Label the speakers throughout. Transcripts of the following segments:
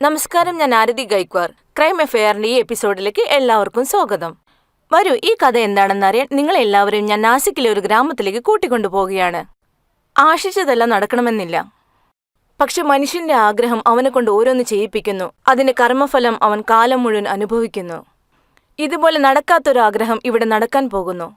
Speaker 1: നമസ്കാരം ഞാൻ ആരതി ഗൈക്വാർ. ക്രൈം എഫ്ഐആറിന്റെ ഈ എപ്പിസോഡിലേക്ക് എല്ലാവർക്കും സ്വാഗതം. വരൂ ഈ കഥ എന്താണെന്ന് എന്താണെന്നറിയാൻ നിങ്ങളെല്ലാവരെയും ഞാൻ നാസിക്കിലെ ഒരു ഗ്രാമത്തിലേക്ക് കൂട്ടിക്കൊണ്ടു പോവുകയാണ്. ആശിച്ചതെല്ലാം നടക്കണമെന്നില്ല. പക്ഷെ മനുഷ്യന്റെ ആഗ്രഹം അവനെ കൊണ്ട് ഓരോന്ന് ചെയ്യിപ്പിക്കുന്നു. അതിന്റെ കർമ്മഫലം അവൻ കാലം മുഴുവൻ അനുഭവിക്കുന്നു. ഇതുപോലെ നടക്കാത്തൊരു ആഗ്രഹം ഇവിടെ നടക്കാൻ പോകുന്നു.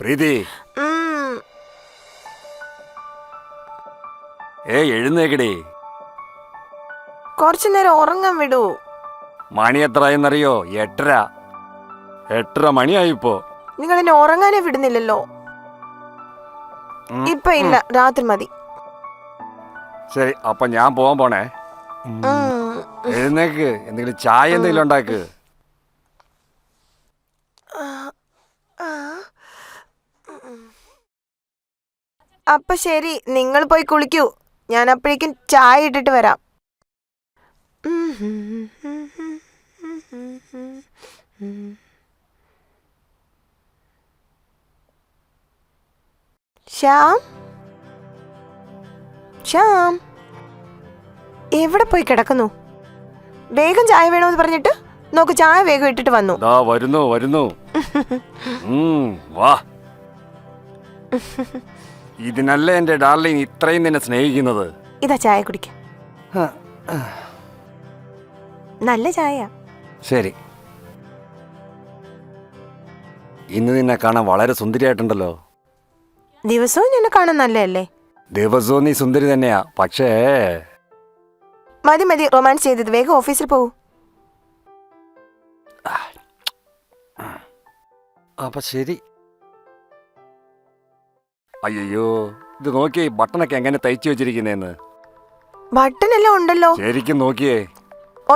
Speaker 2: പ്രീതി. ഏ എഴുന്നേക്കടി.
Speaker 3: കുറച്ചു നേരം ഉറങ്ങാൻ വിടൂ.
Speaker 2: മണി എത്രയെന്നറിയോ എട്ടര. എട്ടര മണിയായിപ്പോ
Speaker 3: നിങ്ങൾ എന്നെ ഉറങ്ങാനേ വിടുന്നില്ലല്ലോ. ഇപ്പൊ ഇല്ല രാത്രി മതി.
Speaker 2: ശരി അപ്പൊ ഞാൻ പോവാൻ പോണേ. എഴുന്നേക്ക് എന്തെങ്കിലും ചായ എന്തെങ്കിലും ഉണ്ടാക്ക്.
Speaker 3: അപ്പൊ ശരി നിങ്ങൾ പോയി കുളിക്കൂ. ഞാൻ അപ്പോഴേക്കും ചായ ഇട്ടിട്ട് വരാം. ശ്യാം? ശ്യാം? എവിടെ പോയി കിടക്കുന്നു? വേഗം ചായ വേണമെന്ന് പറഞ്ഞിട്ട് നോക്ക് ചായ വേഗം ഇട്ടിട്ട് വന്നു.
Speaker 2: ദാ വരുന്നു വരുന്നു. വാ. ഇതിനല്ലേ എന്റെ ഡാർലിൻ ഇത്രയും നിന്നെ സ്നേഹിക്കുന്നത്?
Speaker 3: ഇതാ ചായ കുടിക്ക. നല്ല ചായ.
Speaker 2: ശരി. ഇന്ന് നിന്നെ കാണാൻ വളരെ സുന്ദരിയായിട്ടുണ്ടല്ലോ.
Speaker 3: ദിവസവും നിന്നെ കാണാൻ നല്ലതല്ലേ?
Speaker 2: ദിവസവും നീ സുന്ദരി തന്നെയാ. പക്ഷേ
Speaker 3: മതി മതി. റൊമാൻസ് ചെയ്തത് വേഗം ഓഫീസിൽ പോകൂ.
Speaker 2: അപ്പൊ ശരി. അയ്യോ ഇത് നോക്കിയേ ബട്ടണൊക്കെ എങ്ങനെ തയ്ച്ചു വെച്ചിരിക്കുന്നേന്ന്.
Speaker 3: ബട്ടൺ എല്ലാം ഉണ്ടല്ലോ.
Speaker 2: ശരിക്കും നോക്കിയേ.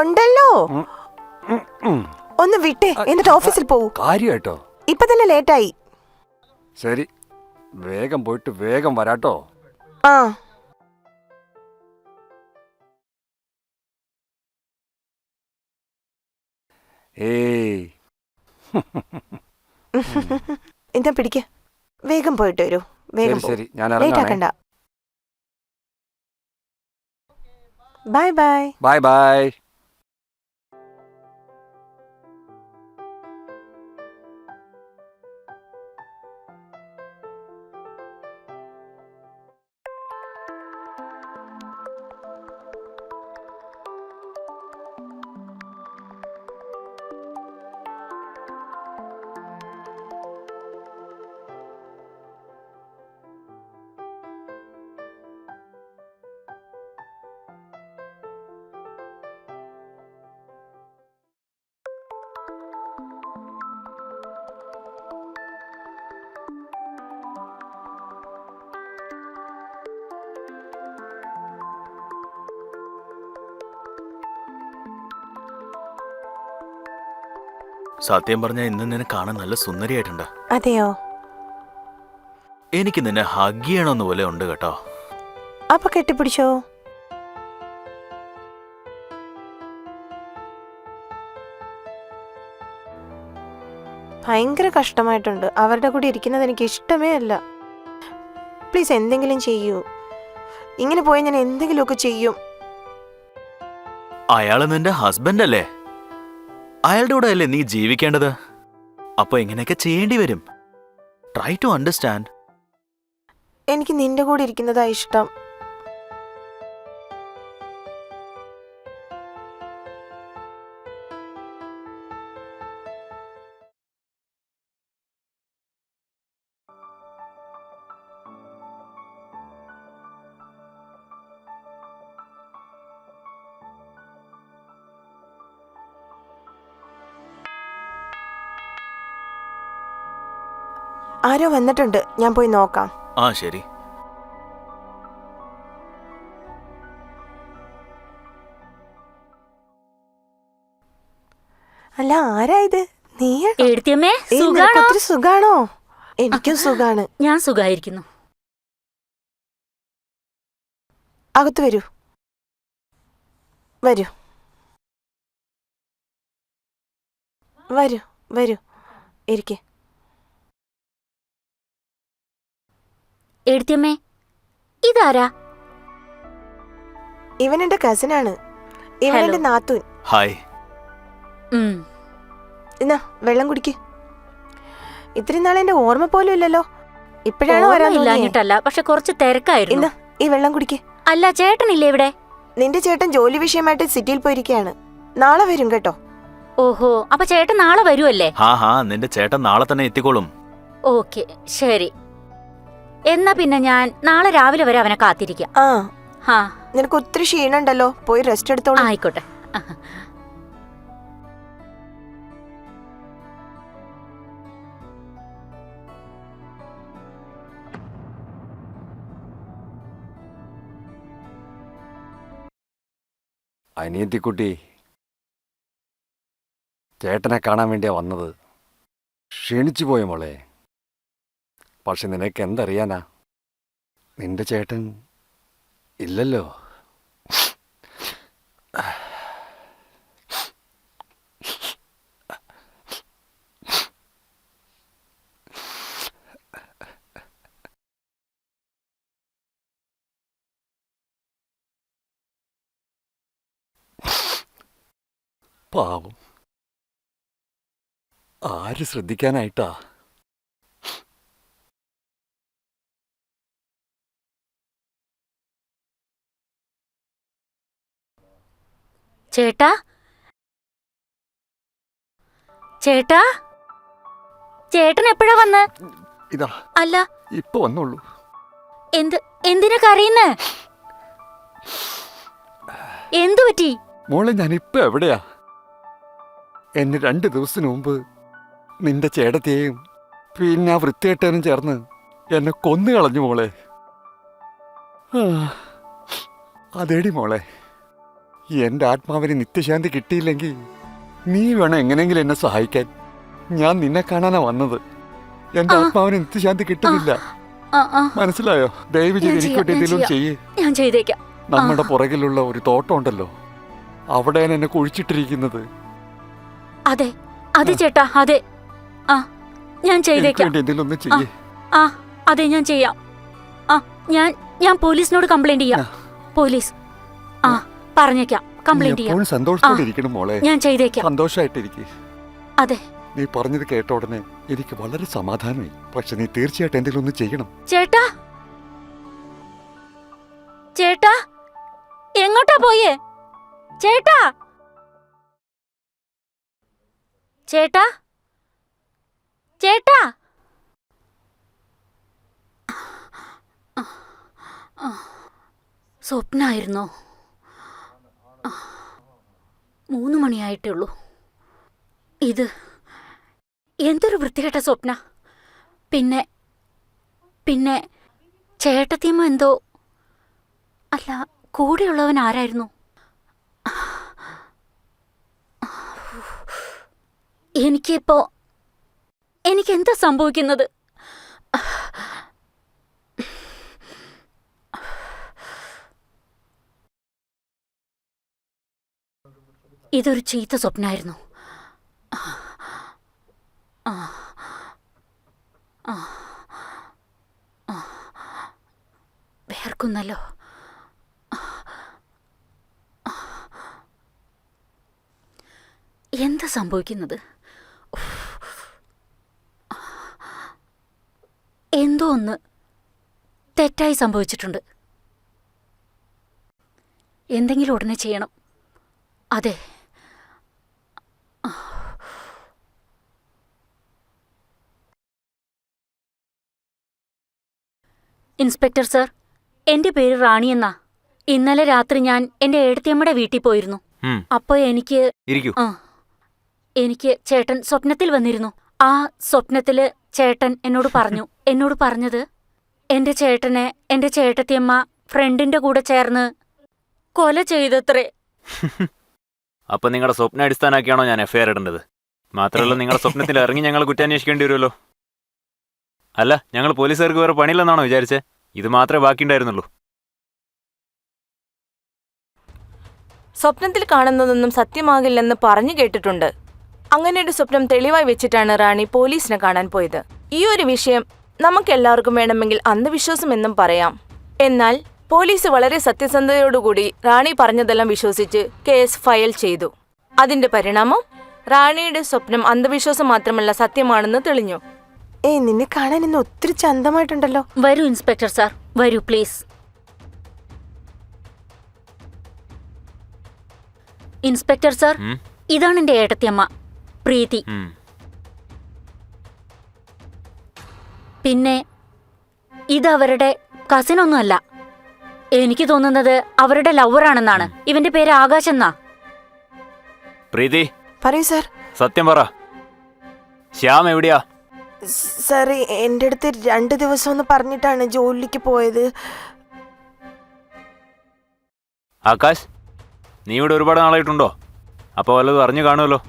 Speaker 3: ഉണ്ടല്ലോ. ഒന്ന് വിട്ടേ എന്നിട്ട് ഓഫീസിൽ പോകൂ
Speaker 2: കാര്യാട്ടോ
Speaker 3: ഇപ്പൊ തന്നെ ലേറ്റായി.
Speaker 2: ശരി വേഗം പോയിട്ട് വേഗം വരാട്ടോ.
Speaker 3: ആ.
Speaker 2: ഏയ്.
Speaker 3: എന്താ പിടിക്ക? വേഗം പോയിട്ട് വരൂ. വേഗം
Speaker 2: ശരി ഞാൻ
Speaker 3: ലേറ്റ് ആക്കണ്ട. ബൈ ബൈ
Speaker 2: ബൈ ബൈ
Speaker 4: സത്യം പറഞ്ഞാൽ ഇന്ന് നിന്നെ കാണാൻ നല്ല സുന്ദരിയായിട്ടുണ്ട്.
Speaker 3: അതെയോ?
Speaker 4: എനിക്ക് നിന്നെ ഹഗ് ചെയ്യണമെന്ന് പോലെ ഉണ്ട് കേട്ടോ.
Speaker 3: അപ്പൊ കെട്ടിപ്പിടിച്ചോ? ഭയങ്കര കഷ്ടമായിട്ടുണ്ട്. അവരുടെ കൂടെ ഇരിക്കുന്നത് എനിക്ക് ഇഷ്ടമേ അല്ല. പ്ലീസ് എന്തെങ്കിലും ചെയ്യൂ. ഇങ്ങനെ പോയാൽ ഞാൻ എന്തെങ്കിലുമൊക്കെ ചെയ്യും.
Speaker 4: അയാൾ നിന്റെ ഹസ്ബൻഡ് അല്ലേ? അയാളുടെ കൂടെ അല്ലേ നീ ജീവിക്കേണ്ടത്? അപ്പൊ എങ്ങനെയൊക്കെ ചെയ്യേണ്ടി വരും. ട്രൈ ടു അണ്ടർസ്റ്റാൻഡ്
Speaker 3: എനിക്ക് നിന്റെ കൂടെ ഇരിക്കുന്നതാ ഇഷ്ടം. ആരോ വന്നിട്ടുണ്ട്. ഞാൻ പോയി നോക്കാം.
Speaker 4: ആ ശരി.
Speaker 3: അല്ല ആരാ ഇത്?
Speaker 5: എഴുത്തിയമ്മേ
Speaker 3: ഒത്തിരി സുഖാണോ? എനിക്കും സുഖാണ്.
Speaker 5: ഞാൻ സുഖായിരിക്കുന്നു.
Speaker 3: അകത്ത് വരൂ. വരൂ. വരൂ വരൂ. ഇരിക്കെ.
Speaker 5: എഴുത്തിയമ്മേ ഇതാരാ?
Speaker 3: ഇവൻ എന്റെ കസിനാണ് ഇവൻ
Speaker 5: Hello.
Speaker 3: എന്റെ നാത്തൂൻ.
Speaker 4: ഹായ്
Speaker 5: ഉം,
Speaker 3: എന്നാ വെള്ളം കുടിക്ക്. ഇത്രയും നാളെ എന്റെ ഓർമ്മ പോലും ഇല്ലല്ലോ. ഇപ്പോഴാണ് വരാൻ തോന്നിയേ?
Speaker 5: ഓർമ്മയില്ലാഞ്ഞിട്ടല്ല പക്ഷെ കുറച്ച് തിരക്കായിരുന്നു.
Speaker 3: ഇന്നാ ഈ വെള്ളം കുടിക്ക്.
Speaker 5: അല്ല ചേട്ടനില്ലേ ഇവിടെ?
Speaker 3: നിന്റെ ചേട്ടൻ ജോലി വിഷയമായിട്ട് സിറ്റിയിൽ പോയിരിക്കുകയാണ് നാളെ വരും കേട്ടോ.
Speaker 5: ഓഹോ അപ്പൊ ചേട്ടൻ നാളെ വരുമല്ലേ
Speaker 4: ഹാ ഹാ നിന്റെ ചേട്ടൻ നാളെ തന്നെ എത്തിക്കോളും.
Speaker 5: ഓക്കെ ശരി. എന്നാ പിന്നെ ഞാൻ നാളെ രാവിലെ വരെ അവനെ കാത്തിരിക്കാം.
Speaker 3: ആ.
Speaker 5: ഹാ.
Speaker 3: നിനക്ക് ഒത്തിരി ക്ഷീണുണ്ടല്ലോ പോയി റെസ്റ്റ് എടുത്തോളൂ.
Speaker 5: ആയിക്കോട്ടെ.
Speaker 2: അനിയത്തിക്കുട്ടി ചേട്ടനെ കാണാൻ വേണ്ടിയാ വന്നത്. ക്ഷീണിച്ചു പോയ മോളെ? പക്ഷെ നിനക്ക് എന്തറിയാനാ? നിന്റെ ചേട്ടൻ ഇല്ലല്ലോ. പാവം. ആര് ശ്രദ്ധിക്കാനായിട്ടാ?
Speaker 5: ചേട്ടാ? ചേട്ടാ? ചേട്ടൻ എപ്പോഴാ വന്ന്?
Speaker 2: ഇതാ.
Speaker 5: അല്ല.
Speaker 2: ഇപ്പൊ വന്നുള്ളൂ
Speaker 5: എന്ത് എന്തിനാ കരയുന്നേ? എന്തു പറ്റി?
Speaker 2: മോളെ ഞാനിപ്പോ എവിടെയാ? എന്നെ രണ്ട് ദിവസത്തിന് മുമ്പ് നിന്റെ ചേട്ടത്തെയും പിന്നെ ആ വൃത്തിയേട്ടനും ചേർന്ന് എന്നെ കൊന്നു കളഞ്ഞു മോളെ അതേടി മോളെ. എന്റെ ആത്മാവിന് നിത്യശാന്തി കിട്ടിയില്ലെങ്കിൽ നീ വേണം എങ്ങനെയെങ്കിലും എന്നെ സഹായിക്കാൻ. ഞാൻ നിന്നെ കാണാനാ വന്നത്. എന്റെ ആത്മാവിന് നിത്യശാന്തി കിട്ടുന്നില്ല. മനസ്സിലായോ? ദയവ് ചെയ്ത്
Speaker 5: ഞാൻ
Speaker 2: എനിക്ക്
Speaker 5: ചെയ്യാം,
Speaker 2: വേണ്ടി
Speaker 5: ഞാൻ
Speaker 2: എന്തെങ്കിലും ചെയ്യേ.
Speaker 5: ഞാൻ ചെയ്തേക്കാം.
Speaker 2: നമ്മുടെ പുറകിലുള്ള ഒരു തോട്ടം ഉണ്ടല്ലോ. അവിടെയാണ് എന്നെ കുഴിച്ചിട്ടിരിക്കുന്നത്.
Speaker 5: അതെ അതെ ചേട്ടാ അതെ. ആ ഞാൻ ചെയ്തേക്കാം. ആ അതെ ഞാൻ ചെയ്യാം. ആ ഞാൻ ഞാൻ പോലീസിനോട് കംപ്ലൈന്റ് ചെയ്യാം. പോലീസ്. ആ. പറഞ്ഞേക്കാം. കംപ്ലൈന്റ് ചെയ്യാം.
Speaker 2: സന്തോഷത്തോടെ ഇരിക്കണം മോളെ.
Speaker 5: ഞാൻ ചെയ്തേക്കാം.
Speaker 2: സന്തോഷമായിട്ടിരിക്കെ
Speaker 5: അതെ.
Speaker 2: നീ പറഞ്ഞത് കേട്ട ഉടനെ എനിക്ക് വളരെ സമാധാനമായി. പക്ഷെ നീ തീർച്ചയായിട്ടും എന്തെങ്കിലും ഒന്ന് ചെയ്യണം.
Speaker 5: ചേട്ടാ? ചേട്ടാ? എങ്ങോട്ടാ പോയേ? ചേട്ടാ? ചേട്ടാ? ചേട്ടാ? സ്വപ്നായിരുന്നോ? മൂന്ന് മണിയായിട്ടേ ഉള്ളൂ. ഇത് എന്തൊരു വൃത്തികെട്ട സ്വപ്ന. പിന്നെ പിന്നെ ചേട്ടത്തിയമ്മ എന്തോ അല്ല കൂടെയുള്ളവൻ ആരായിരുന്നു? എനിക്കിപ്പോ എനിക്കെന്താ സംഭവിക്കുന്നത്? ഇതൊരു ചീത്ത ആ വേർക്കുന്നല്ലോ. എന്താ സംഭവിക്കുന്നത്. എന്തോ ഒന്ന് തെറ്റായി സംഭവിച്ചിട്ടുണ്ട്. എന്തെങ്കിലും ഉടനെ ചെയ്യണം. അതെ. ഇൻസ്പെക്ടർ സർ എന്റെ പേര് റാണി എന്നാ. ഇന്നലെ രാത്രി ഞാൻ എന്റെ ഏടത്തിയമ്മയുടെ വീട്ടിൽ പോയിരുന്നു. അപ്പോ എനിക്ക്
Speaker 4: ഇരിക്കൂ.
Speaker 5: എനിക്ക് ചേട്ടൻ സ്വപ്നത്തിൽ വന്നിരുന്നു. ആ സ്വപ്നത്തിൽ ചേട്ടൻ എന്നോട് പറഞ്ഞു. എന്നോട് പറഞ്ഞത് എന്റെ ചേട്ടനെ എന്റെ ചേട്ടത്തിയമ്മ ഫ്രണ്ടിന്റെ കൂടെ ചേർന്ന് കൊല ചെയ്തത്രേ.
Speaker 6: അപ്പൊ നിങ്ങളുടെ സ്വപ്ന അടിസ്ഥാനമാക്കിയാണോ ഞാൻ എഫ്ഐആർ ഇടേണ്ടത്? മാത്രമല്ല നിങ്ങളുടെ സ്വപ്നത്തിൽ ഇറങ്ങി ഞങ്ങൾ കുറ്റാന്വേഷിക്കേണ്ടി വരുമല്ലോ. അല്ല ഞങ്ങൾ പോലീസുകാർക്ക് വേറെ പണിയില്ലെന്നാണോ വിചാരിച്ചേ? ഇത് മാത്രമേ ബാക്കിയുണ്ടായിരുന്നുള്ളൂ.
Speaker 1: സ്വപ്നത്തിൽ കാണുന്നതൊന്നും സത്യമാകില്ലെന്ന് പറഞ്ഞു കേട്ടിട്ടുണ്ട്. അങ്ങനെ ഒരു സ്വപ്നം തെളിവായി വെച്ചിട്ടാണ് റാണി പോലീസിനെ കാണാൻ പോയത്. ഈ ഒരു വിഷയം നമുക്കെല്ലാവർക്കും വേണമെങ്കിൽ അന്ധവിശ്വാസം എന്നും പറയാം. എന്നാൽ പോലീസ് വളരെ സത്യസന്ധതയോടുകൂടി റാണി പറഞ്ഞതെല്ലാം വിശ്വസിച്ച് കേസ് ഫയൽ ചെയ്തു. അതിന്റെ പരിണാമം റാണിയുടെ സ്വപ്നം അന്ധവിശ്വാസം മാത്രമല്ല സത്യമാണെന്ന് തെളിഞ്ഞു.
Speaker 3: ഏ നിന്നെ കാണാൻ ഇന്ന് ഒത്തിരി ചന്തമായിട്ടുണ്ടല്ലോ.
Speaker 5: വരൂ ഇൻസ്പെക്ടർ സാർ. വരൂ പ്ലീസ്. ഇൻസ്പെക്ടർ സാർ ഇതാണ് എന്റെ ഏട്ടത്തിയമ്മ പ്രീതി. പിന്നെ ഇത് അവരുടെ കസിനൊന്നുമല്ല എനിക്ക് തോന്നുന്നത് അവരുടെ ലവറാണെന്നാണ്. ഇവന്റെ പേര് ആകാശ് എന്നാ.
Speaker 6: പ്രീതി.
Speaker 3: പറയൂ സാർ.
Speaker 6: സത്യം പറ. ശ്യാം എവിടെയാ?
Speaker 3: സാർ എന്റെ അടുത്ത് രണ്ട് ദിവസം ഒന്ന് പറഞ്ഞിട്ടാണ് ജോലിക്ക് പോയത്.
Speaker 6: ആകാശ് നീ ഇവിടെ ഒരുപാട് നാളായിട്ടുണ്ടോ? അപ്പോൾ വല്ലതും അറിഞ്ഞു കാണുമല്ലോ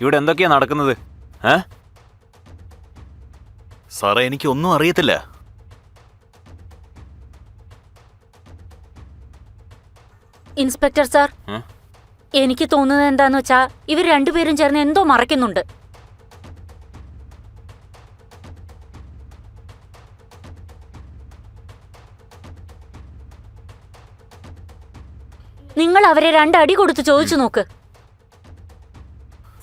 Speaker 6: ഇവിടെ എന്തൊക്കെയാ നടക്കുന്നത്? ഏ?
Speaker 4: സാറേ എനിക്കൊന്നും അറിയത്തില്ല.
Speaker 5: Inspector sir. എനിക്ക് തോന്നുന്നത് എന്താന്ന് വെച്ചാ ഇവർ രണ്ടുപേരും ചേർന്ന് എന്തോ മറയ്ക്കുന്നുണ്ട്. നിങ്ങൾ അവരെ രണ്ടടി കൊടുത്ത് ചോദിച്ചു നോക്ക്.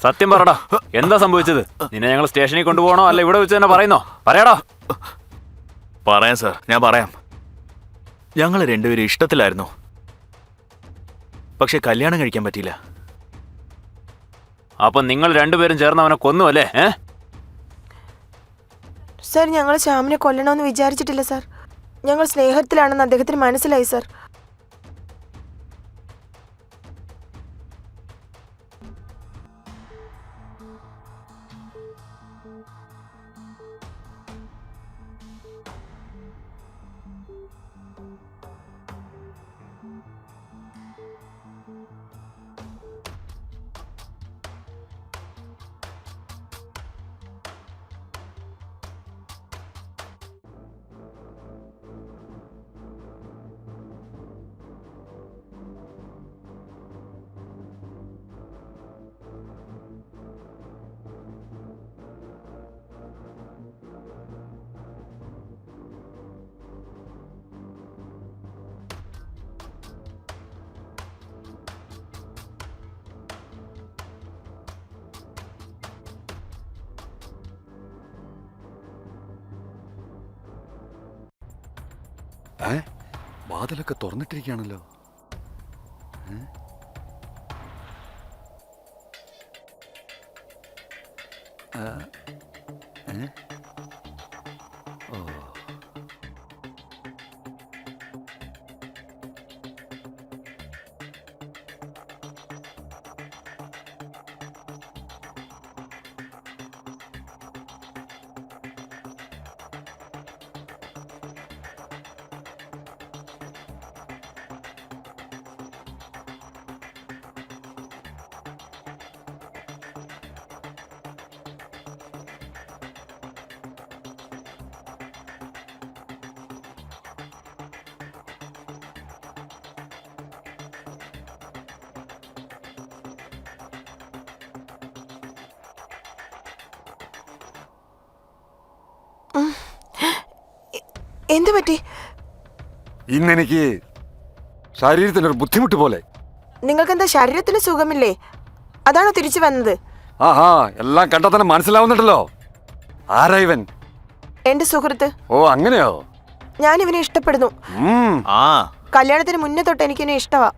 Speaker 6: സത്യം പറടാ. എന്താ സംഭവിച്ചത്? നിന്നെ ഞങ്ങൾ സ്റ്റേഷനിൽ കൊണ്ടുപോകണോ അല്ല ഇവിടെ വെച്ച് തന്നെ പറയുന്നോ? പറയടാ.
Speaker 4: പറയാം സാർ ഞാൻ പറയാം. ഞങ്ങൾ രണ്ടുപേരും ഇഷ്ടത്തിലായിരുന്നു. പക്ഷെ കല്യാണം കഴിക്കാൻ പറ്റിയില്ല.
Speaker 6: അപ്പൊ നിങ്ങൾ രണ്ടുപേരും ചേർന്ന് അവനെ കൊന്നു അല്ലേ? ഏ?
Speaker 3: സാർ ഞങ്ങൾ ശ്യാമിനെ കൊല്ലണമെന്ന് വിചാരിച്ചിട്ടില്ല സാർ. ഞങ്ങൾ സ്നേഹത്തിലാണെന്ന് അദ്ദേഹത്തിന് മനസ്സിലായി സാർ.
Speaker 2: വാതിലൊക്കെ തുറന്നിട്ടിരിക്കുകയാണല്ലോ? ഓ.
Speaker 3: എന്തു പറ്റി?
Speaker 2: ഇന്നെനിക്ക് ശരീരത്തിനൊരു ബുദ്ധിമുട്ട് പോലെ.
Speaker 3: നിങ്ങൾക്ക് എന്താ ശരീരത്തിന് സുഖമില്ലേ? അതാണോ തിരിച്ചു വന്നത്?
Speaker 2: ആഹാ എല്ലാം കണ്ടാൽ തന്നെ മനസ്സിലാവുന്നുണ്ടല്ലോ. ആരാ ഇവൻ?
Speaker 3: എന്റെ സുഹൃത്ത്.
Speaker 2: ഓ അങ്ങനെയോ?
Speaker 3: ഞാൻ ഇവനെ ഇഷ്ടപ്പെടുന്നു
Speaker 4: ആ.
Speaker 3: കല്യാണത്തിന് മുന്നേ തൊട്ട് എനിക്ക് ഇഷ്ടമാ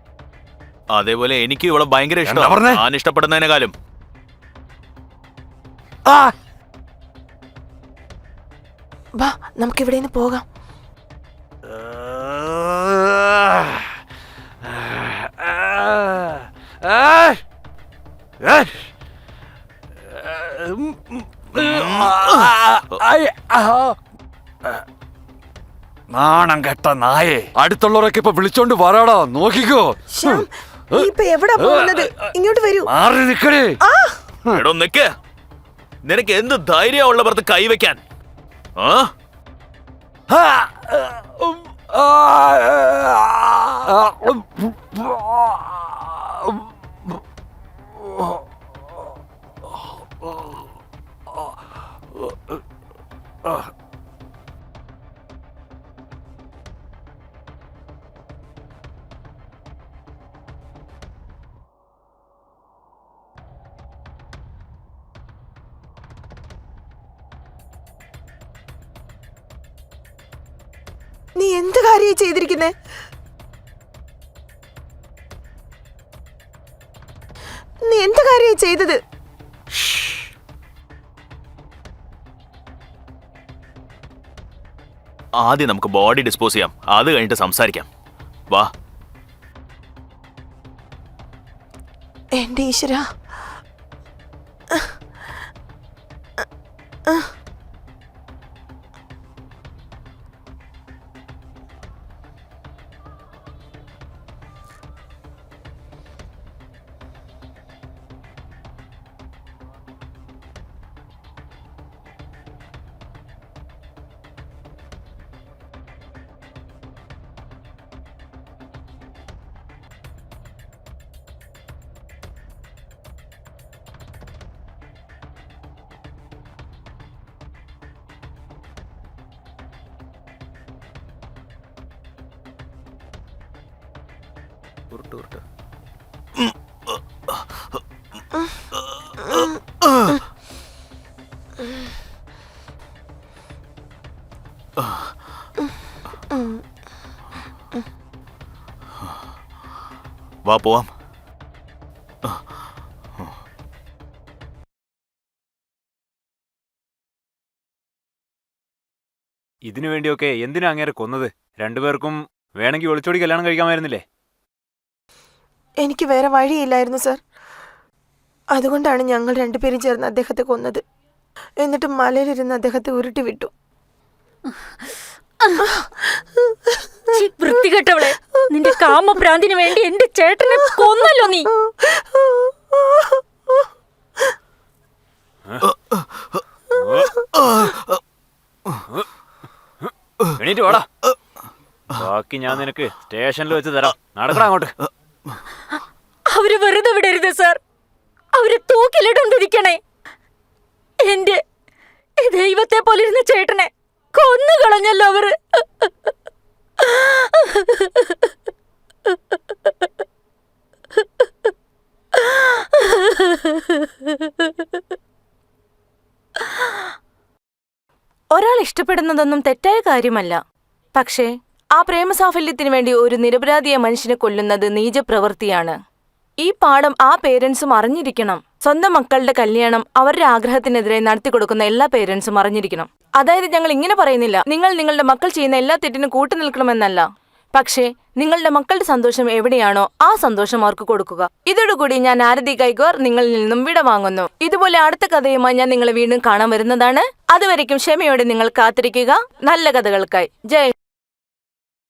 Speaker 4: അതേപോലെ എനിക്ക് ഇവളെ ഭയങ്കര
Speaker 2: എന്താ
Speaker 4: ഇഷ്ടം
Speaker 2: പറഞ്ഞേ?
Speaker 4: ഞാൻ ഇഷ്ടപ്പെടുന്നതിനെക്കാളും.
Speaker 2: ആ.
Speaker 3: വാ നമുക്ക് ഇവിടെ നിന്ന് പോകാം.
Speaker 2: നാണം കെട്ട നായെ. അടുത്തുള്ളവരൊക്കെ ഇപ്പൊ വിളിച്ചോണ്ട് വരാടാ. നോക്കിക്കോ.
Speaker 3: ഇപ്പൊ എവിടാ പോകുന്നത്? ഇങ്ങോട്ട് വരൂ.
Speaker 2: മാറി നിക്കണേ
Speaker 4: എടോ നിക്ക്. നിനക്ക് എന്ത് ധൈര്യമുള്ളവർക്ക് കൈവയ്ക്കാൻ? ആ?
Speaker 3: നീ ചെയ്തിരിക്കുന്നേ? നീ എന്ത് കാര്യമായി ചെയ്തത്?
Speaker 4: ആദ്യം നമുക്ക് ബോഡി ഡിസ്പോസ് ചെയ്യാം. അത് കഴിഞ്ഞിട്ട് സംസാരിക്കാം. വാ.
Speaker 3: എന്റെ ഈശ്വര.
Speaker 4: ഉരുട്ട് ഉരുട്ട് വാ പോവാം.
Speaker 6: ഇതിനു വേണ്ടിയൊക്കെ എന്തിനാ അങ്ങേരെ കൊന്നത്? രണ്ടുപേർക്കും വേണമെങ്കിൽ ഒളിച്ചോടി കല്യാണം കഴിക്കാമായിരുന്നില്ലേ
Speaker 3: എനിക്ക് വേറെ വഴിയില്ലായിരുന്നു സർ. അതുകൊണ്ടാണ് ഞങ്ങൾ രണ്ടുപേരും ചേർന്ന് അദ്ദേഹത്തെ കൊന്നത്. എന്നിട്ട് മലയിലിരുന്ന് അദ്ദേഹത്തെ ഉരുട്ടി വിട്ടു
Speaker 5: വൃത്തികെട്ടവളെ. നിന്റെ കാമഭ്രാന്തിന് വേണ്ടി എന്റെ ചേട്ടനെ കൊന്നല്ലോ നീ.
Speaker 6: എണീറ്റ് വാടാ. ബാക്കി ഞാൻ നിനക്ക് സ്റ്റേഷനിൽ വെച്ച് തരാം. നടക്കണം അങ്ങോട്ട്.
Speaker 5: അവർ വെറുതെ വിടരുത് സർ. അവർ തൂക്കിലിടണ്ടിരിക്കണേ. എന്റെ ദൈവത്തെ പോലിരുന്ന ചേട്ടനെ കൊന്നുകളഞ്ഞല്ലോ അവർ.
Speaker 1: ഒരാൾ ഇഷ്ടപ്പെടുന്നതൊന്നും തെറ്റായ കാര്യമല്ല. പക്ഷേ ആ പ്രേമസാഫല്യത്തിനു വേണ്ടി ഒരു നിരപരാധിയെ മനുഷ്യനെ കൊല്ലുന്നത് നീചപ്രവൃത്തിയാണ്. ഈ പാഠം ആ പേരൻസും അറിഞ്ഞിരിക്കണം. സ്വന്തം മക്കളുടെ കല്യാണം അവരുടെ ആഗ്രഹത്തിനെതിരെ നടത്തി കൊടുക്കുന്ന എല്ലാ പേരൻസും അറിഞ്ഞിരിക്കണം. അതായത് ഞങ്ങൾ ഇങ്ങനെ പറയുന്നില്ല നിങ്ങൾ നിങ്ങളുടെ മക്കൾ ചെയ്യുന്ന എല്ലാ തെറ്റിനും കൂട്ടു നിൽക്കണമെന്നല്ല. പക്ഷേ നിങ്ങളുടെ മക്കളുടെ സന്തോഷം എവിടെയാണോ ആ സന്തോഷം അവർക്ക് കൊടുക്കുക. ഇതോടുകൂടി ഞാൻ ആരതി കൈകോർ നിങ്ങളിൽ നിന്നും വിട വാങ്ങുന്നു. ഇതുപോലെ അടുത്ത കഥയുമായി ഞാൻ നിങ്ങളെ വീണ്ടും കാണാൻ വരുന്നതാണ്. അതുവരയ്ക്കും ക്ഷമയോടെ നിങ്ങൾ കാത്തിരിക്കുക. നല്ല കഥകൾക്കായി. ജയ്